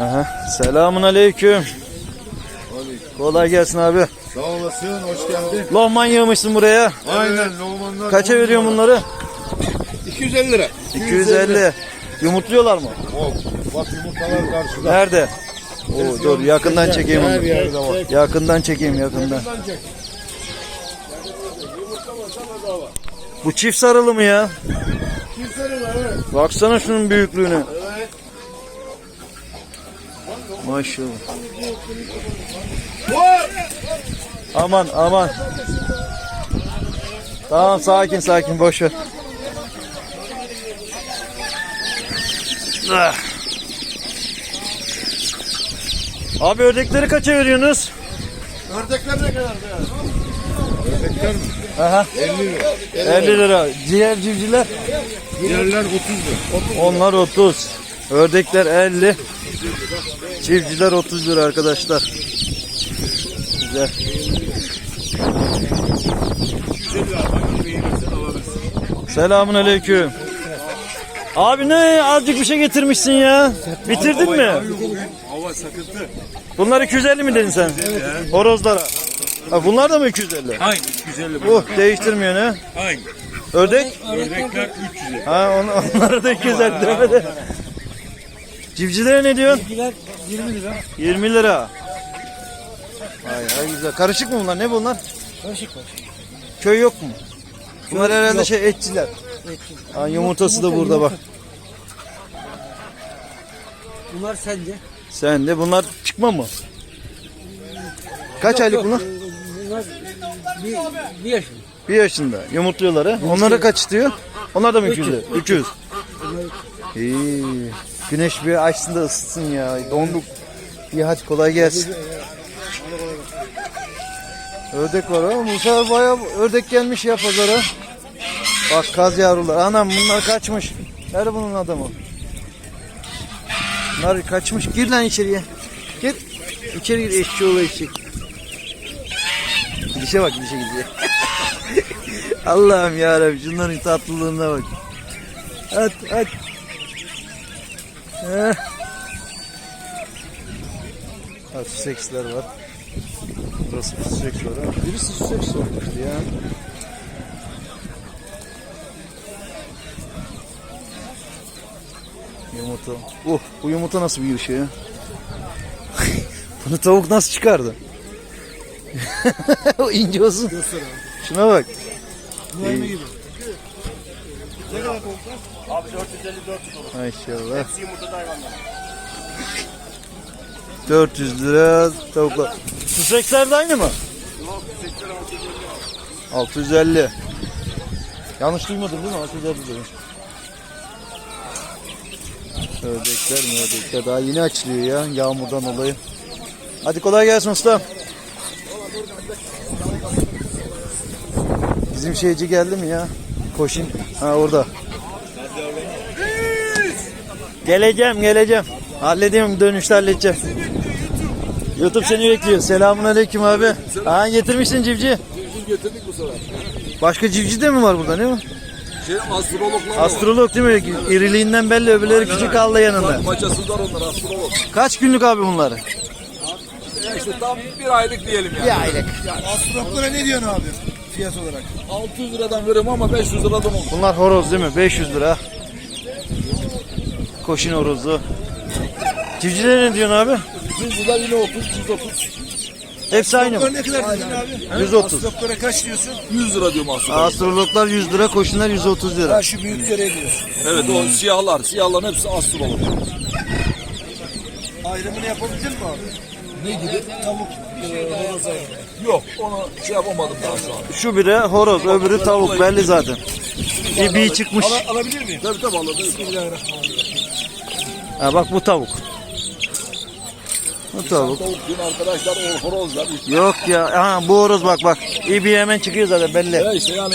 Aha. Selamun aleyküm. Kolay gelsin abi. Sağ olasın, hoş geldin. Lohman yığmışsın buraya. Aynen, Lomanlar. Kaça veriyorsun bunları? 250 lira. 250. Yumurtluyorlar mı? Oh, bak yumurtalar karşıda. Nerede? Oo, dur yakından çekeyim onu. Yakından çekeyim yakından. Bu çift sarılı mı ya? Baksana şunun büyüklüğüne. Maşallah. Aman aman. Tamam sakin sakin boş ver. Ah. Abi ördekleri kaça veriyorsunuz? Ördekler ne kadar ya? Ördekler mi? Aha. 50 lira. 50 lira. Ciğer civcivler? Diğerler 30 lira. Onlar 30. Ördekler 50. Civcivler 30 lira arkadaşlar. Güzel. Selamun aleyküm. Abi ne azıcık bir şey getirmişsin ya. Bitirdin mi? Hava sakıntı. Bunlar 250 mi dedin sen? Horozlara. Ha, bunlar da mı 250? Aynı 250 Oh değiştirmiyor ne? Aynı. Ördek? Ördekler 300 Ha on, onlara da 250 demedi. Civcivlere ne diyorsun? 20 lira. 20 lira. Ay ay güzel. Karışık mı bunlar? Ne bunlar? Karışık var. Köy yok mu? Bunlar herhalde şey etçiler. Ha, yumurtası da burada bak. Bunlar sence? Sen de bunlar çıkma mı? Kaç aylık bunlar? Bunlar bir, bir yaşında. Bir yaşında. Yumurtluyorlar ha. Onlara kaç istiyor? Onlar da mı 200 lira? 300. İyi. Güneş bir açsın da ısıtsın ya. Donduk. İyi hadi kolay gelsin. Ördek var ama bu sefer bayağı ördek gelmiş ya pazara. Bak kaz yavrular. Anam bunlar kaçmış. Nerede bunun adamı? Bunlar kaçmış. Gir lan içeriye. Gir. İçeri gir eşçi oğlu eşek. Gidişe bak gidişe gidiyor. Allah'ım yarabbim şunların tatlılığına bak. At at. Heh. Ha, Susseks'ler var. Burası Sussex var ha. Birisi Sussex olmuştu ya. Yumurta. Oh bu yumurta nasıl bir şey ya? Bunu tavuk nasıl çıkardı? o ince olsun. Şuna bak. Mühemme gibi. Maşallah. 400 lira tavuklar. Susekler de aynı mı? 650. Yanlış duymadım değil mi? 650 demiş. Ördekler mi ördekler daha yeni açılıyor ya yağmurdan dolayı. Hadi kolay gelsin usta. Bizim şeyci geldi mi ya? Koşun. Ha orada. Geleceğim geleceğim. Halledeyim dönüşte halledeceğim. YouTube seni bekliyor. Selamun aleyküm abi. Ha getirmişsin civciv. getirdik bu sefer. Başka civciv de mi var burada ne mi? Şey astrologlar Astrolog değil mi? İriliğinden belli öbürleri küçük kaldı yanında. Maçasızlar onlar astrolog. Kaç günlük abi bunlar? Ya işte tam bir aylık diyelim yani. Bir aylık. Astrologlara ne diyorsun abi? Fiyat olarak. 600 liradan veririm ama 500 liradan olur. Bunlar horoz değil mi? 500 lira. Koşun horozu. Civcivlere ne diyorsun abi? Cüzüler yine 30, 130. Hepsi aynı mı? ne kadar diyorsun abi? 130. Astrologlara kaç diyorsun? 100 lira diyorum aslında. Astrologlar 100 lira, koşunlar 130 lira. Ha şu büyüklere diyorsun. Evet o siyahlar. Siyahların hepsi astrolog. Ayrımını yapabildin mi abi? Ne gibi? Tavuk, e, ayrımı. Yok onu şey yapamadım daha şu an. Şu biri horoz, öbürü tavuk belli zaten. İbi çıkmış. Ala, alabilir miyim? Tabii tabii anladım. Bismillahirrahmanirrahim. Ha bak bu tavuk. Bu tavuk. Tavuk gün arkadaşlar o horozlar. Yok ya. Ha bu horoz bak bak. İbi hemen çıkıyor zaten belli. Ya işte yani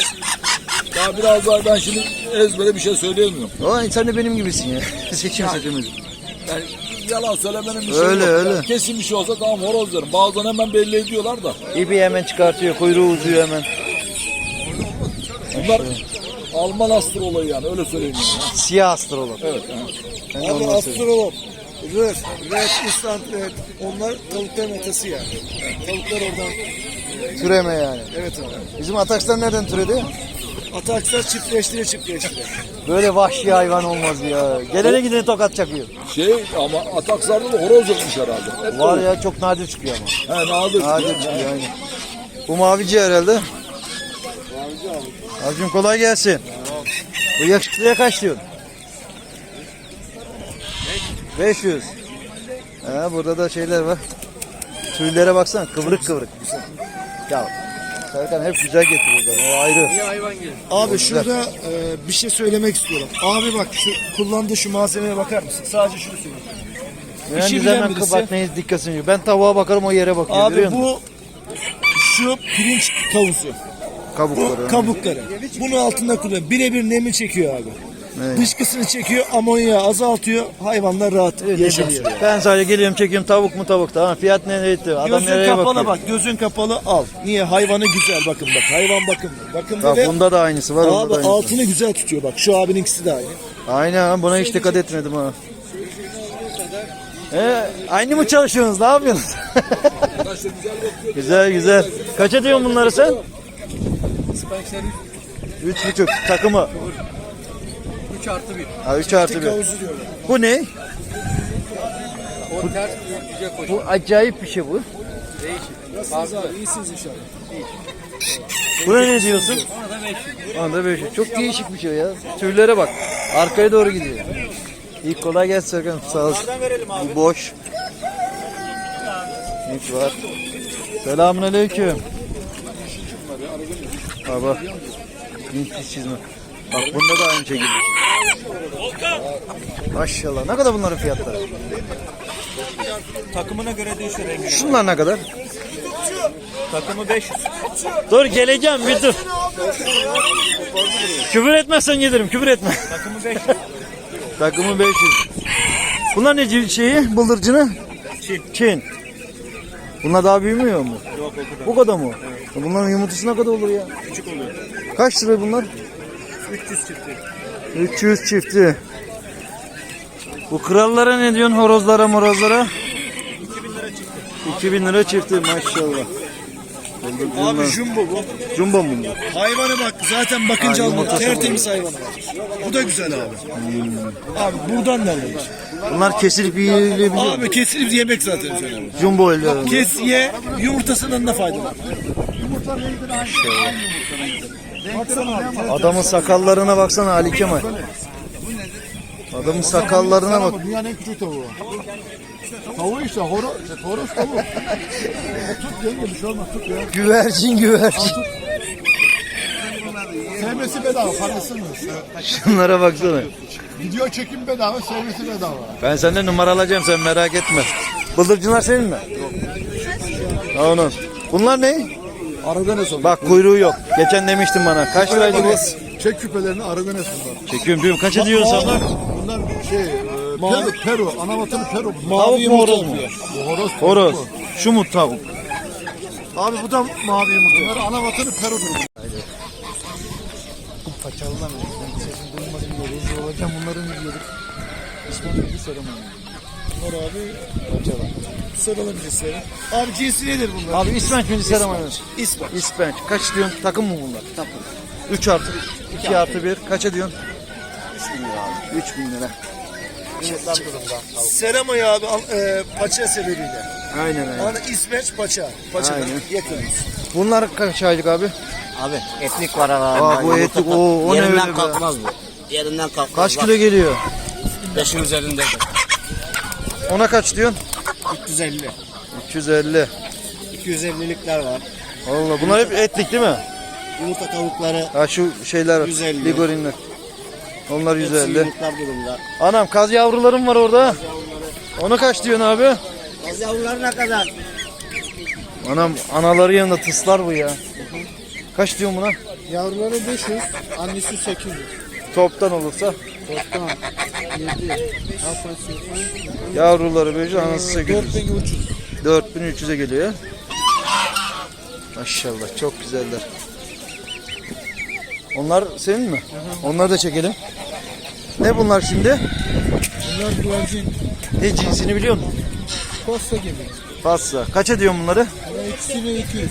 daha biraz daha ben şimdi ezbere bir şey söyleyemiyorum. O sen de benim gibisin ya. Seçim seçimiz. Yani yalan söylemenin bir şey Öyle, yok. öyle. Kesin bir şey olsa tamam horoz derim. Bazen hemen belli ediyorlar da. İbi hemen çıkartıyor. Kuyruğu uzuyor hemen. Bunlar Alman astır olayı yani öyle söyleyeyim. Yani. Siyah astrolog. Evet. yani. Ben de Abi ondan söyleyeyim. astrolog. Röf, Red, İsland Red. Onlar tavukların atası yani. Tavuklar oradan. Türeme yani. Evet abi. Bizim Atakslar nereden türedi? Atakslar çiftleştire çiftleştire. Böyle vahşi hayvan olmaz ya. Gelene gidene tokat çakıyor. Şey ama atakslarda da horoz yokmuş herhalde. Hep Var ya çok nadir çıkıyor ama. He nadir. Nadir çıkıyor. çıkıyor aynen. Bu mavici herhalde. Abicim kolay gelsin. Bu yakışıklıya kaç diyorsun? 500. Ha, burada da şeyler var. Tüylere baksana kıvrık kıvrık. Ya Serkan hep güzel getiriyor zaten o ayrı. Abi şurada e, bir şey söylemek istiyorum. Abi bak şu kullandığı şu malzemeye bakar mısın? Sadece şunu söyleyeyim. İşi biz bilen hemen birisi- bak neyiz dikkatini çekiyor. Ben tavuğa bakarım o yere bakıyor. Abi görüyor musun? bu şu pirinç tavusu. Bu kabukları. kabukları. Bunun altında kullanıyor. Birebir nemi çekiyor abi. Evet. Dışkısını çekiyor, amonyağı azaltıyor. Hayvanlar rahat Ne yaşamıyor. bileyim. Ben sadece geliyorum çekiyorum tavuk mu tavuk tamam fiyat ne neydi adam Gözün nereye kapalı bakıyor. bak, gözün kapalı al. Niye? Hayvanı güzel bakın bak. Hayvan bakın. Bakın Bak ve bunda da aynısı var. onda abi da aynısı. altını güzel tutuyor bak. Şu abininkisi de aynı. Aynen buna hiç dikkat etmedim ha. Ee, aynı mı çalışıyorsunuz? Ne yapıyorsunuz? güzel güzel. Kaça diyorsun bunları sen? Üç buçuk takımı. 3 artı 1. Ha, üç artı Tek bir. havuzu diyorlar. Bu ne? O ters koşuyor. Bu acayip bir şey bu. Nasılsınız abi? İyisiniz inşallah. Buna ne diyorsun? Ona da 500. Ona da böyle şey. Çok değişik bir şey ya. Tüylere bak. Arkaya doğru gidiyor. İyi kolay gelsin Serkan. Sağ ol. Bu boş. Hiç var. Selamun aleyküm. Baba. Vinç bir çizme. Bak bunda da aynı şekilde. Maşallah. Ne kadar bunların fiyatları? Takımına göre değişiyor rengi. Şunlar ne kadar? Takımı 500. Dur geleceğim bir dur. Küfür etmezsen gelirim. Küfür etme. Takımı 500. Takımı 500. Bunlar ne şeyi? Bıldırcını? Çin. Çin. Bunlar daha büyümüyor mu? Yok o kadar. Bu kadar mı? Ya Bunların yumurtası ne kadar olur ya? Küçük oluyor. Kaç lira bunlar? 300 çifti. 300 çifti. Bu krallara ne diyorsun horozlara morozlara? 2000 lira çifti. 2000 lira çifti maşallah. Abi jumbo bu. Jumbo mu bu? Hayvana bak zaten bakınca alınır. yumurtası Tertemiz hayvan. Bu da güzel abi. Abi buradan da alınır. Bunlar kesilip yiyilebiliyor. Abi kesilip yemek zaten. Jumbo eller. Kes ye yumurtasından da faydalı. Baksana abi. Adamın sakallarına baksana Ali Kemal. Adamın sakallarına bak. Dünyanın en küçük tavuğu. Tavuğu işte horoz, horoz tavuğu. Tut yenge bir şey olmaz tut ya. Güvercin güvercin. Sevmesi bedava parası mı? Şunlara baksana. Video çekim bedava sevmesi bedava. Ben senden numara alacağım sen merak etme. Bıldırcınlar senin mi? Yok. Onun. Bunlar ne? Aragones olur. Bak kuyruğu yok. Geçen demiştin bana. Kaç liraydı bu? Çek küpelerini Aragones bunlar. Çekiyorum diyorum. Kaça diyorsun sen? bak? Bunlar şey, e, Peru, Peru, ana vatanı Peru. Tavuk mu horoz mu? Bu horoz. Horoz. Şu mu tavuk? Abi bu da mavi yumurta. Bunlar ana vatanı Peru'dur. Paçalılar mı? Sesim duymadım diye rezil olacağım. Bunları mı diyorduk? İsmail bir selam Bunlar abi saralım cinsleri. Abi cinsi nedir bunlar? Abi İspenç mi selam İsmail. İspenç. Kaç diyorsun? Takım mı bunlar? Takım. 3 artı 2 artı 1. Kaça diyorsun? 3000 lira. 3000 lira. Seramayı abi e, paça sebebiyle. Aynen aynen. Ana İsveç paça. Paçadan Aynen. yakınız. Bunlar kaç aylık abi? Abi etlik var aralarında. Aa, bu etlik, o- o ne Yerinden öyle be? kalkmaz bu. Yerinden kalkmaz. Kaç Bak, kilo geliyor? Beşin üzerinde. Ona kaç diyorsun? 350. 350. 250'likler var. Allah bunlar hep etlik değil mi? Yumurta tavukları Ha şu şeyler 150. ligorinler. Onlar hepsi 150. yumurtlar durumda. Anam kaz yavrularım var orada. Ona kaç diyorsun abi? Az yavrular ne kadar? Anam anaları yanında tıslar bu ya. Kaç diyorsun buna? Yavruları 500, annesi 800. Toptan olursa. Toptan 7. Yavruları böyle anası 800. 4300. 4300'e geliyor. Maşallah çok güzeller. Onlar senin mi? Onları da çekelim. Ne bunlar şimdi? Bunlar güvercin. Ne cinsini biliyor musun? Posta gibi. Fazla. Kaç ediyor bunları? İkisini 200.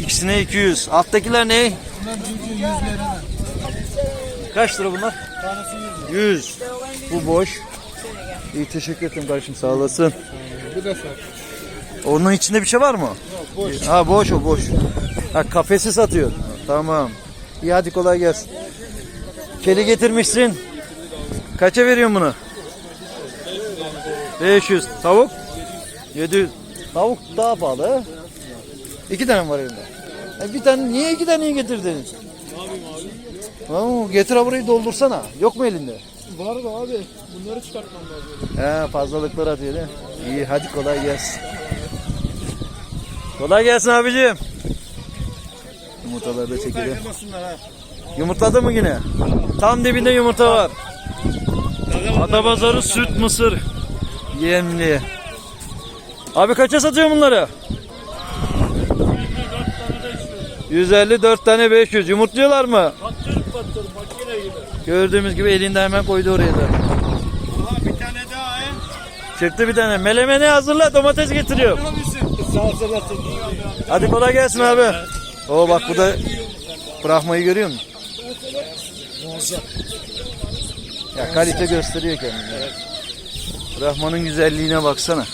İkisine 200. Alttakiler ne? Bunlar cücü 100 lira. Kaç lira bunlar? Tanesi 100 lira. 100. Bu boş. İyi teşekkür ederim kardeşim sağ olasın. Bu da sar. Onun içinde bir şey var mı? boş. Ha boş o boş. Ha kafesi satıyor. Tamam. İyi hadi kolay gelsin. Kedi getirmişsin. Kaça veriyorsun bunu? 500. Tavuk? 700. Tavuk daha pahalı. ha? İki tane var elimde? E bir tane niye iki tane getirdin? Abi? getir ha burayı doldursana. Yok mu elinde? Var da abi. Bunları çıkartmam lazım. He fazlalıklar atıyor değil mi? İyi hadi kolay gelsin. Kolay gelsin abicim. Yumurtaları da çekelim. Yumurtladı mı yine? Tam dibinde yumurta var. Adapazarı süt mısır. Yemli. Abi kaça satıyor bunları? 154 tane 500. Yumurtluyorlar mı? Gördüğümüz gibi elinde hemen koydu oraya da. Çıktı bir tane. Melemeni hazırla domates getiriyor. Hadi kolay gelsin abi. Oo bak bu da Brahma'yı görüyor musun? Ya kalite gösteriyor kendini. Brahma'nın güzelliğine baksana.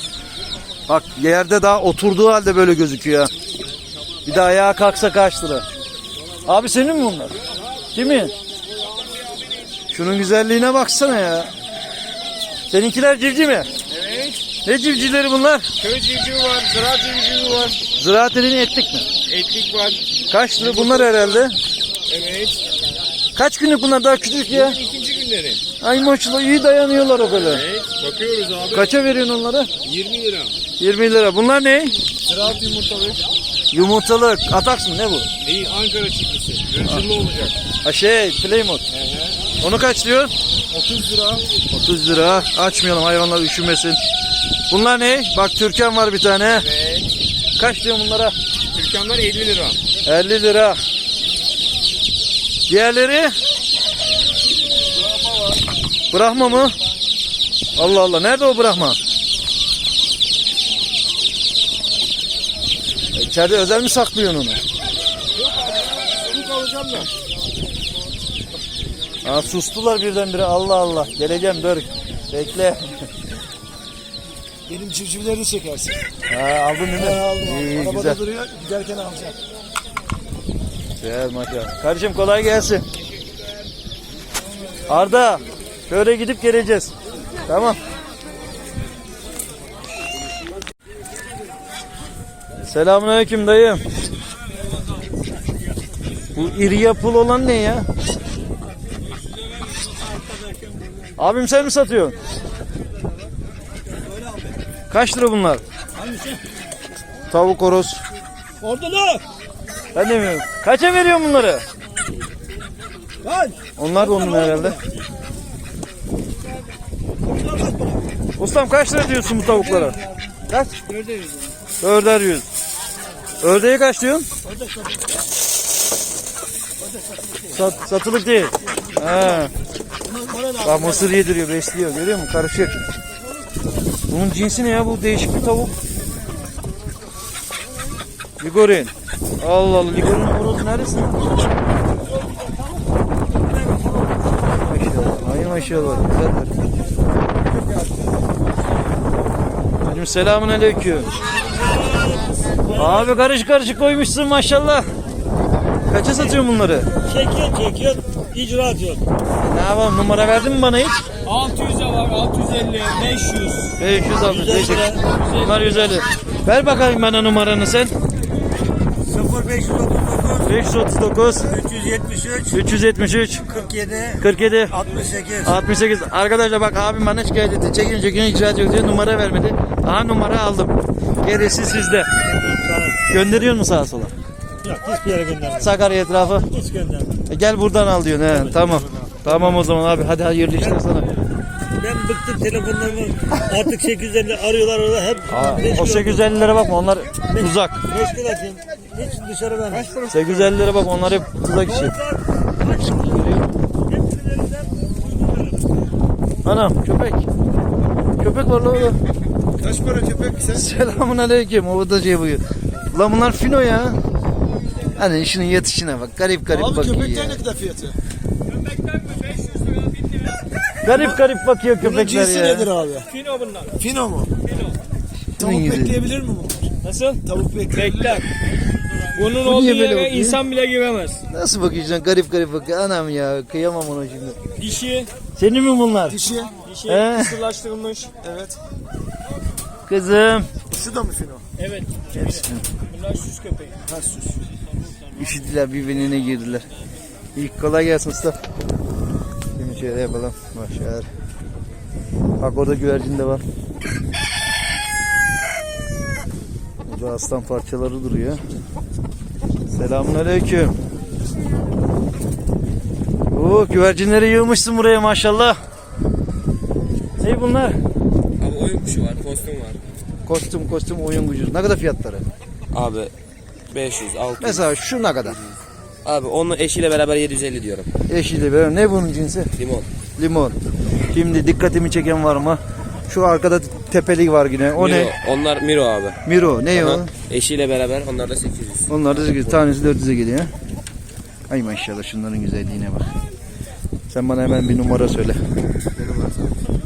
Bak yerde daha oturduğu halde böyle gözüküyor. Bir de ayağa kalksa kaç lira? Abi senin mi bunlar? Kimin? Şunun güzelliğine baksana ya. Seninkiler civciv mi? Evet. Ne civcivleri bunlar? Köy civcivi var. Ziraat civcivi var. Ziraat dediğin etlik mi? Etlik var. Kaç lira bunlar herhalde? Evet. Kaç günlük bunlar daha küçük ya? İkinci günleri. Ay maşallah iyi dayanıyorlar o böyle. Evet. Bakıyoruz abi. Kaça veriyorsun onları? 20 lira. 20 lira. Bunlar ne? Ziraat yumurtalık. Yumurtalık. Ataks mı ne bu? İyi Ankara çiftisi. Rıncırlı olacak. Ha şey Plymouth. Onu kaç diyor? 30 lira. 30 lira. Açmayalım hayvanlar üşümesin. Bunlar ne? Bak Türkan var bir tane. Evet. Kaç diyor bunlara? Türkanlar 50 lira. 50 lira. Diğerleri? Brahma mı? Allah Allah. Nerede o Brahma? E, İçeride özel mi saklıyorsun onu? Bunu alacağım da. Ha, sustular birdenbire. Allah Allah. Geleceğim dur. Bekle. Benim civcivleri çekersin. Ha, aldın değil mi? He, aldım, aldım. İyi, Arabada güzel. duruyor. Giderken alacağım. Güzel maşallah. Kardeşim kolay gelsin. Arda. Şöyle gidip geleceğiz. Tamam. Selamünaleyküm dayım. Bu iri yapılı olan ne ya? Abim sen mi satıyorsun? Kaç lira bunlar? Tavuk horoz. Ne? Ben de bilmiyorum. Kaça veriyorsun bunları? Lan. Onlar da onun herhalde. Ustam kaç lira diyorsun bu tavuklara? Kaç? Dörder yüz. Ördeğe kaç diyorsun? Sat, satılık değil. Ha. Bak mısır yediriyor, besliyor. Görüyor musun? Karışık. Bunun cinsi ne ya? Bu değişik bir tavuk. Ligorin. Allah Allah. Ligorin horozu neredesin? Maşallah. Ay maşallah. Güzeller. Hacım selamun aleyküm. Abi karışık karışık koymuşsun maşallah. Kaça satıyorsun bunları? Çekiyor çekiyor. İcraat yok. Ne yapalım numara verdin mi bana hiç? 600'e var 650 500. 500 aldım. Güzel, Teşekkür. güzel. Bunlar 150. Ver bakayım bana numaranı sen. 0539 539 373 373 47 47 68 68. Arkadaşlar bak abim bana şikayet etti. Çekin çekin icraat yok diye numara vermedi. Aha numara aldım. Gerisi sizde. Gönderiyor mu sağa sola? Yok hiçbir yere göndermem. Sakarya etrafı. Hiç göndermem. E gel buradan al diyorsun. He, tamam. Tamam o zaman abi. Hadi hayırlı işler sana. Ben bıktım telefonlarımı. Artık 850 arıyorlar orada hep. Aa, o 850'lere bakma onlar uzak. Meşgul açın. Hiç dışarı vermem. 850'lere bak onlar hep uzak işi. Anam köpek. Köpek var lan orada. Kaç para köpek sen? Selamun aleyküm. O da şey buyur. Lan bunlar fino ya. Hani şunun yatışına bak. Garip garip Abi bakıyor köpekler ya. ne kadar fiyatı? Garip garip bakıyor Bunun köpekler cinsi ya. nedir abi? Fino bunlar. Fino mu? Şunun Tavuk yüzü. bekleyebilir mi bu? Nasıl? Tavuk bekleyebilir mi? Bekler. Bunun Bu olduğu niye böyle yere bakıyor? insan bile giremez. Nasıl bakıyorsun? Garip garip bakıyor. Anam ya kıyamam ona şimdi. Dişi, Senin mi bunlar? Dişi. dişi He. kısırlaştırılmış. Evet. Kızım. Şu da mı fino? Evet. Bunlar süs köpeği. Ha süs. Üşüdüler birbirine girdiler. İlk kolay gelsin usta. Şimdi şöyle yapalım. Başar. Bak orada güvercin de var. Burada aslan parçaları duruyor. Selamun aleyküm. Oo, güvercinleri yığmışsın buraya maşallah. Ne bunlar? Abi oyun kuşu var, kostüm var. Kostüm kostüm oyun gücü. Ne kadar fiyatları? Abi 500, 600. Mesela şu ne kadar? Abi onun eşiyle beraber 750 diyorum. Yeşili böyle. Ne bunun cinsi? Limon. Limon. Şimdi dikkatimi çeken var mı? Şu arkada tepeli var yine. O Miro. ne? Onlar Miro abi. Miro. Ne o? Aha. Eşiyle beraber onlar da 800. Onlar da sekiz- tanesi 400'e geliyor. Ay maşallah şunların güzelliğine bak. Sen bana hemen bir numara söyle.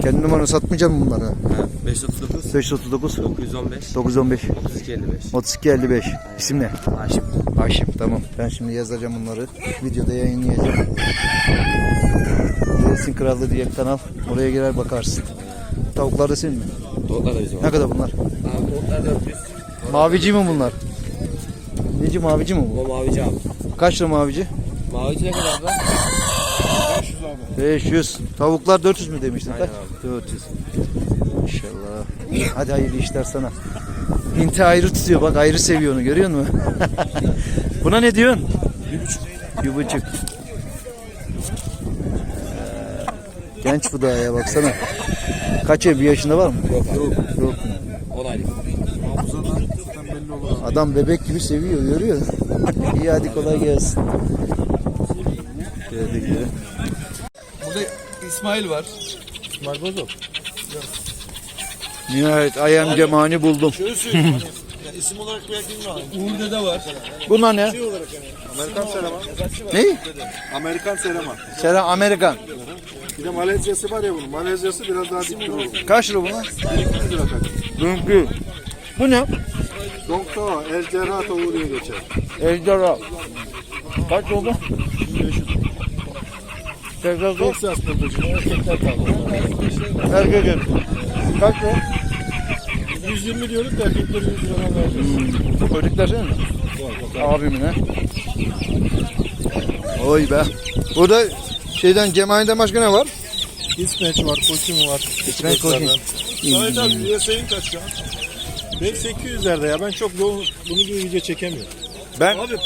Kendi numaranı satmayacak mısın bunları? Ha, 539, 539 915, 915 32, 55. 32 55. İsim ne? Haşim. Haşim tamam. Ben şimdi yazacağım bunları. Videoda yayınlayacağım. Gelsin Krallığı diye bir kanal. Oraya girer bakarsın. Tavuklar da senin mi? Tavuklar da bizim Ne kadar bunlar? Abi tavuklar 400. Mavici mi bunlar? Neci mavici mi bu? Bu mavici abi. Kaç lira mavici? Mavici ne kadar abi? 500. Tavuklar 400 mü demiştin? Aynen Kaç? 400. İnşallah. Hadi hayırlı işler sana. Hinti ayrı tutuyor bak ayrı seviyor onu görüyor musun? Buna ne diyorsun? Bir buçuk. Bir buçuk. Ee, Genç bu daha ya baksana. Kaç ev bir yaşında var mı? Yok abi. Yok. Yok. 10 aylık. Adam bebek gibi seviyor görüyor musun? İyi hadi kolay gelsin. Geldik ya. Burada İsmail var. Nihayet ayem cemani buldum. İsim olarak belki mi Uğur Dede var. Bunlar ne? Amerikan serama. Ne? Amerikan serama. Selam Amerikan. Bir de Malezyası var ya bunun. Malezyası biraz daha dik durur. Kaç lira bunlar? 200 lira kaç. Dünkü. Bu ne? Donkta, El Cerrah tavuğu diye geçer. Ejderha. Kaç oldu? 500. Tekrar Çok ses bıldırcın. Erkekler. Erkek. Kaç o? 120 diyoruz da erkekleri 100 lira vereceğiz. Hmm. Ödükler senin mi? Abimin ha. Oy be. Burada şeyden Cemali'den başka ne var? İsmeç var, koçum var. Ben koyayım. Samet abi üyeseyim kaç ya? Ben 800'lerde ya. Ben çok bunu video çekemiyorum. Ben Abi